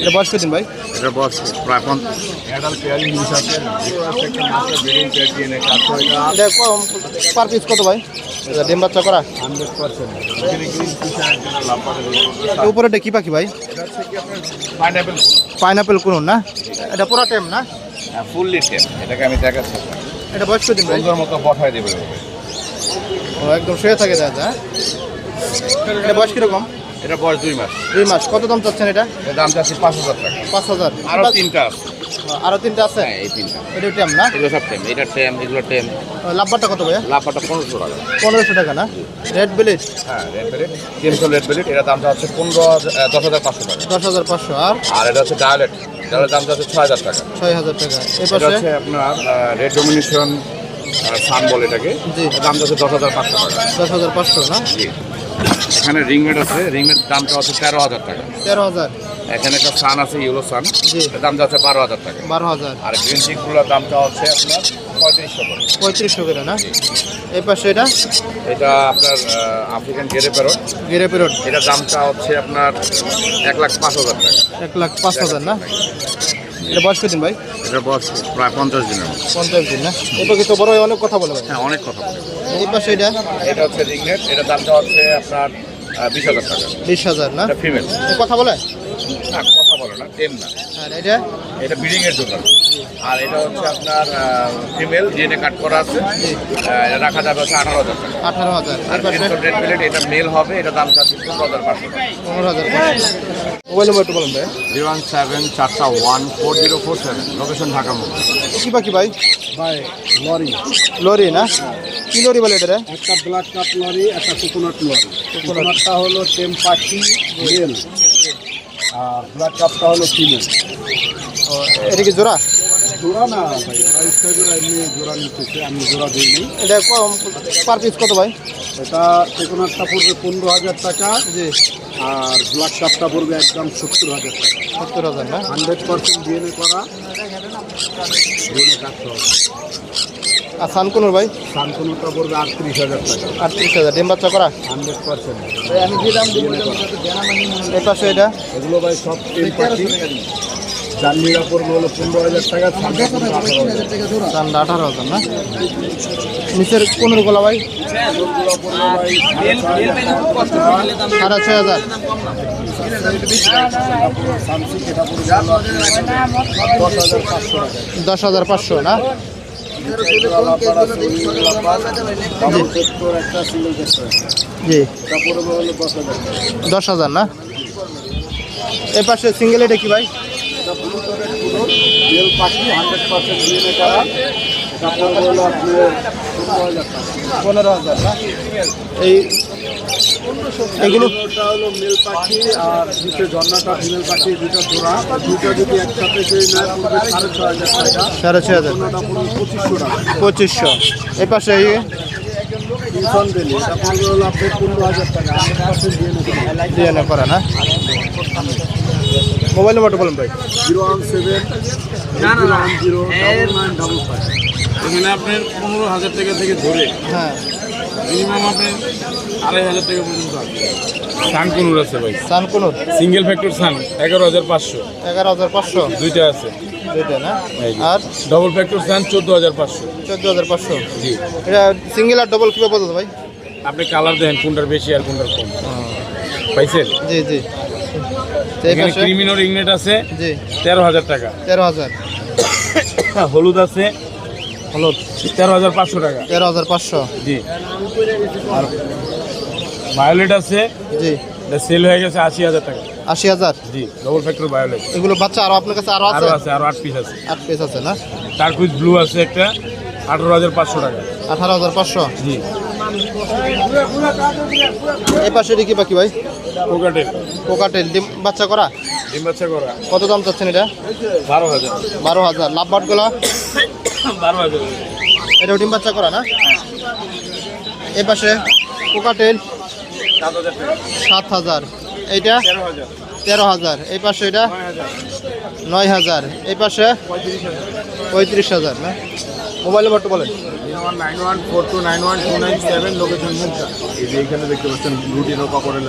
এটা বয়স কদিন ভাই? এটা বয়স প্রায় পঞ্চাশ পার পিস কত ভাই? এটা ডিম বাচ্চা করা? হান্ড্রেড পার্সেন্ট এখানে গ্রিন ফিশারের জন্য লাভ পাবে এটা উপরে কি পাখি ভাই? পাইনাপেল পাইনাপেল কোন না? এটা পুরা টাইম না? ফুললি টেপ এটাকে আমি দেখাচ্ছি। এটা বয়স কদিন ভাই? মতো পাঠায় দেবে। ও একদম শুয়ে থাকে দাদা এটা বয়স কীরকম? এটা বয়স দুই মাস। দুই মাস। কত দাম চাচ্ছেন এটা? দাম চাচ্ছি পাঁচ হাজার টাকা। পাঁচ হাজার। আরও তিনটা আছে। আরও তিনটা আছে? হ্যাঁ এই তিনটা। এটা টেম না? এগুলো সব টেম। এটা টেম এগুলো টেম। লাভবারটা কত ভাইয়া? লাভটা পনেরোশো টাকা। পনেরোশো টাকা না? Red velvet? হ্যাঁ রেড বেলিট। তিনশো রেড বেলিট। এটার দামটা হচ্ছে পনেরো দশ হাজার পাঁচশো টাকা। দশ হাজার পাঁচশো। আর? আর এটা হচ্ছে ডায়ালেট। ডায়ালের দামটা হচ্ছে ছয় হাজার টাকা। ছয় হাজার টাকা। এটা হচ্ছে আপনার রেড ডোমিনেশন সান বলে এটাকে। জি। দামটা হচ্ছে দশ হাজার পাঁচশো টাকা। দশ হাজার পাঁচশো না? জি। এখানে রিংমেট আছে। রিংমেট দামটা হচ্ছে তেরো হাজার টাকা। তেরো হাজার। এখানে একটা সান আছে ইউলো সান। দামটা হচ্ছে বারো হাজার টাকা। বারো হাজার। আর গ্রিন চিকগুলোর দামটা হচ্ছে আপনার পঁয়ত্রিশশো করে। পঁয়ত্রিশশো করে না? এই পাশে এটা? এটা আপনার আফ্রিকান গেরে পেরোট গেরে পেরোট এটার দামটা হচ্ছে আপনার এক লাখ পাঁচ হাজার টাকা। এক লাখ পাঁচ হাজার না? এটা বয়স কদিন ভাই? এটার বয়স প্রায় পঞ্চাশ দিনের মতো। পঞ্চাশ দিন না? এই পাখি তো বড় হয় অনেক কথা বলে হ্যাঁ অনেক কথা বলে। এই পাশে এটা? এটা হচ্ছে রিংনেট এটার দামটা হচ্ছে আপনার বিশ হাজার টাকা। বিশ হাজার না? এটা ফিমেল কথা বলে? না কথা বলে না টেম না। আর এটা? এটা ব্রিডিং এর জন্য। আর এটা হচ্ছে আপনার ফিমেল ডিএনএ কাট করা আছে। রাখা যাবে হচ্ছে আঠারো হাজার টাকা। আঠারো হাজার। আর এটা মেল হবে এটা দাম চাচ্ছি পনেরো হাজার পাঁচশো পনেরো হাজার মোবাইল নম্বর একটু বলুন ভাই। জিরো ওয়ান সেভেন চারটা one four zero four seven location Dhaka মুখ কি পাখি ভাই? ভাই লরি। লরি না? কি লরি বলে এটা? একটা ব্ল্যাক কাপ লরি একটা কোকোনাট লরি। কোকোনাটটা হলো টেম পাখি মেল আর ব্ল্যাক কাপটা হলো ফিমেল ও, এটা কি জোড়া? জোড়া না ভাই করে এমনি জোড়া নিতেছে আমি জোড়া দিইনি। এটা পার পিস কত ভাই? এটা কোকোনাটটা পড়বে পনেরো হাজার টাকা জি। আর ব্ল্যাক কাপটা পড়বে একদম সত্তর হাজার টাকা। সত্তর হাজার না? হান্ড্রেড পার্সেন্ট ডিএনএ করা। ডিএনএ কাটতে হবে আর সানকুনুর ভাই? শান্তনুটা পড়বে আটত্রিশ হাজার টাকা। আটত্রিশ হাজার। ডিম বাচ্চা করা? Hundred percent. আমি দিলাম এই পাশে এটা? এগুলো ভাই সব হাজার টাকা হাজার না? ছয় হাজার। দশ হাজার পাঁচশো না? দশ হাজার না? এ পাশে সিঙ্গেল এটা কি ভাই? পনেরো হাজার এই এগুলো হলো মেল পাখি আর দুটো ঝর্ণাটা ফিমেল পাখি দুটো জোড়া দুটো যদি একসাথে নেয় সাড়ে ছ হাজার টাকা। সাড়ে ছয় হাজার। পঁচিশশো টাকা। পঁচিশশো। এই পাশে হলো আপনার পনেরো হাজার টাকা। দিয়ে করা না? মোবাইল নাম্বারটা বলুন ভাই zero one seven one zero nine double five এখানে আপনার পনেরো হাজার টাকা থেকে ধরে হ্যাঁ মিনিমাম আপনার আড়াই হাজার টাকা পর্যন্ত আছে সান কোনুর আছে ভাই। সানকুনুর সিঙ্গেল ফ্যাক্টর সান এগারো হাজার পাঁচশো। এগারো হাজার পাঁচশো। দুইটা আছে। দুইটা না? আর? ডবল ফ্যাক্টর সান চোদ্দ হাজার পাঁচশো। চোদ্দ হাজার পাঁচশো। জি। এটা সিঙ্গেল আর ডবল কীভাবে ভাই? আপনি কালার দেখেন কোনটার বেশি আর কোনটার কম। পাইছেন? জি জি। এখানে ক্রিমিনোর ইগনেট আছে। জি। তেরো হাজার টাকা। তেরো হাজার। হ্যাঁ, হলুদ আছে। হলুদ। তেরো হাজার পাঁচশো টাকা। তেরো হাজার পাঁচশো। জি। আর ভায়োলেট আছে। জি। এটা সেল হয়ে গেছে আশি হাজার টাকা। আশি হাজার। জি ডবল ফ্যাক্টর ভায়োলেট। এগুলো বাচ্চা আরও আপনার কাছে আরও আরও আছে? আছে আরও আট পিস আছে। আট পিস আছে না? টার্কুইজ ব্লু আছে একটা আঠারো হাজার পাঁচশো টাকা। আঠারো হাজার পাঁচশো। জি। এই পাশে কি বাকি ভাই। কোকাটেল। কোকাটেল ডিম বাচ্চা করা? ডিম বাচ্চা করা। কত দাম চাচ্ছেন এটা? বারো হাজার। বারো হাজার। লাভ বারো হাজার এটাও ডিম বাচ্চা করা না? এই পাশে কোকাটেল। সাত হাজার এইটা? তেরো হাজার। এই পাশে এটা? নয় হাজার। এই পাশে? পঁয়ত্রিশ হাজার না? মোবাইল নাম্বারটা বলেন। Nine one four two nine one two nine seven location Mugda এই যে এখানে দেখতে পাচ্ছেন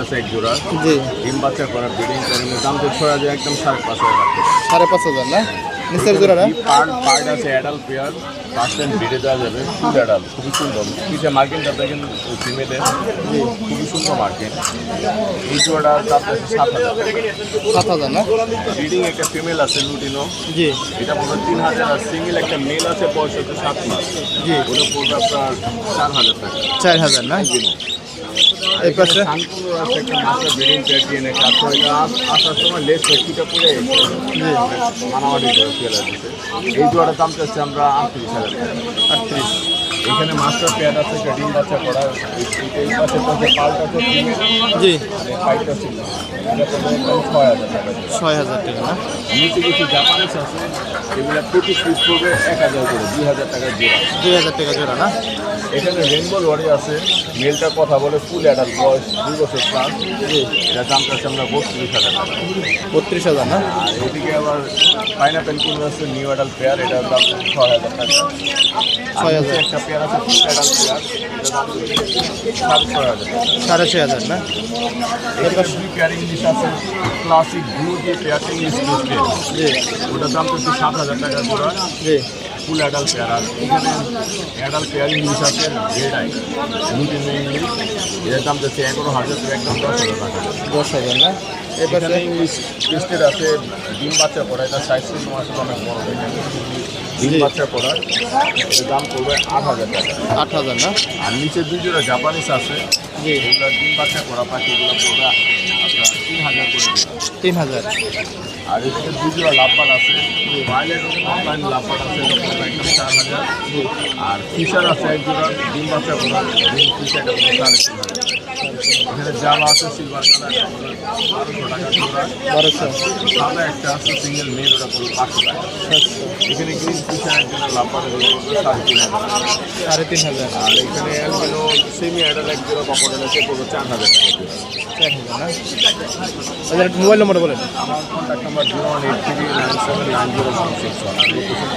আছে এক জোড়া। জি। ডিম বাচ্চা করা ব্রিডিং করেন। দাম তো ছয় হাজার একদম সাড়ে পাঁচ হাজার। সাড়ে পাঁচ হাজার না? নিচের জোড়াটা পার্ট পার্ট আছে অ্যাডাল পেয়ার ফার্স্ট টাইম ভিড়ে দেওয়া যাবে ফুল অ্যাডাল খুবই সুন্দর। পিছিয়ে মার্কিনটা দেখেন ফিমেলে খুবই সুন্দর মার্কিন এই জোড়াটার দাম সাত হাজার সাত হাজার না? ব্রিডিং একটা ফিমেল আছে লুটিনো জি। এটা পড়বে তিন হাজার আর সিঙ্গেল একটা মেল আছে বয়স হচ্ছে সাত মাস। জি। ওটা পড়বে আপনার চার হাজার টাকা। চার হাজার না? এই পাশে? আসার সময় লেস কিছুটা পড়ে মানামাটি এই জোড়াটার দাম চাচ্ছি আমরা আটত্রিশ হাজার আটত্রিশ। এখানে মাস্টার পেয়ার আছে ডিম বাচ্চা করা এই পাশে পাশে পাল্টা আছে জি। ছিল। পড়বে একদম ছয় হাজার টাকা ছয় হাজার টাকা না? নিচে কিছু জাপানিস আছে এগুলো প্রতি পিস পড়বে এক হাজার করে দুই হাজার টাকা জোড়া। দুই হাজার টাকা জোড়া না? এখানে রেনবো লরি আছে। মেলটার কথা বলে ফুল অ্যাডাল বয়স দুই বছর প্লাস এটা দাম কাছে আমরা বত্রিশ হাজার টাকা। বত্রিশ হাজার না? এদিকে আবার পাইনাপেল কিং আছে নিউ অ্যাডাল পেয়ার এটার দাম ছয় হাজার টাকা। ছয় হাজার। একটা পেয়ার আছে ফুল অ্যাডাল পেয়ার সাড়ে ছয় হাজার সাড়ে ছয় হাজার না? এখানে দুই পেয়ার ইংলিশ আছে ক্লাসিক ব্লু দিয়ে পেয়ারটা ইংলিশ ওটার দাম হচ্ছে সাত হাজার টাকা জোড়া। জি। ফুল অ্যাডাল পেয়ার আর এখানে অ্যাডাল পেয়ার ইংলিশ আছে আই নতুন ইংলিশ এটার দাম হচ্ছে এগারো হাজার থেকে একদম দশ হাজার টাকা। দশ হাজার না? এখানে ইংলিশ টেস্টেড আছে ডিম বাচ্চা করা এটা সাইজ কিন্তু আসলে অনেক বড়। এখানে ডিম বাচ্চা করা এর দাম পড়বে আট হাজার টাকা। আট হাজার না? আর নিচে দুই জোড়া জাপানিস আছে। এগুলো ডিম বাচ্চা করা পাখি এগুলো পড়বে আপনার তিন হাজার করে তিন হাজার। আর এদিকে জোড়া লাভবার আছে লাভবার আছে চার হাজার। আর ফিশার আছে এক জোড়া ডিম বাচ্চা করা ডিম ফিশার এটা সাড়ে তিন হাজার। এখানে জামা আছে সিলভার কালার বারোশো টাকা জোড়া। বারোশো। সাদা একটা আছে সিঙ্গেল মেল ওটা পড়বে পাঁচশো টাকা। এখানে গ্রিন ফিশার একজন লাভবার সাড়ে তিন হাজার। সাড়ে তিন হাজার। আর এখানে একজন সেমি অ্যাডাল এক জোড়া পকেটে আছে চার হাজার টাকা চার হাজার না? আচ্ছা মোবাইল নম্বর বলেন। আমার contact number zero one eight three nine seven nine zero six one. আর লোকেশন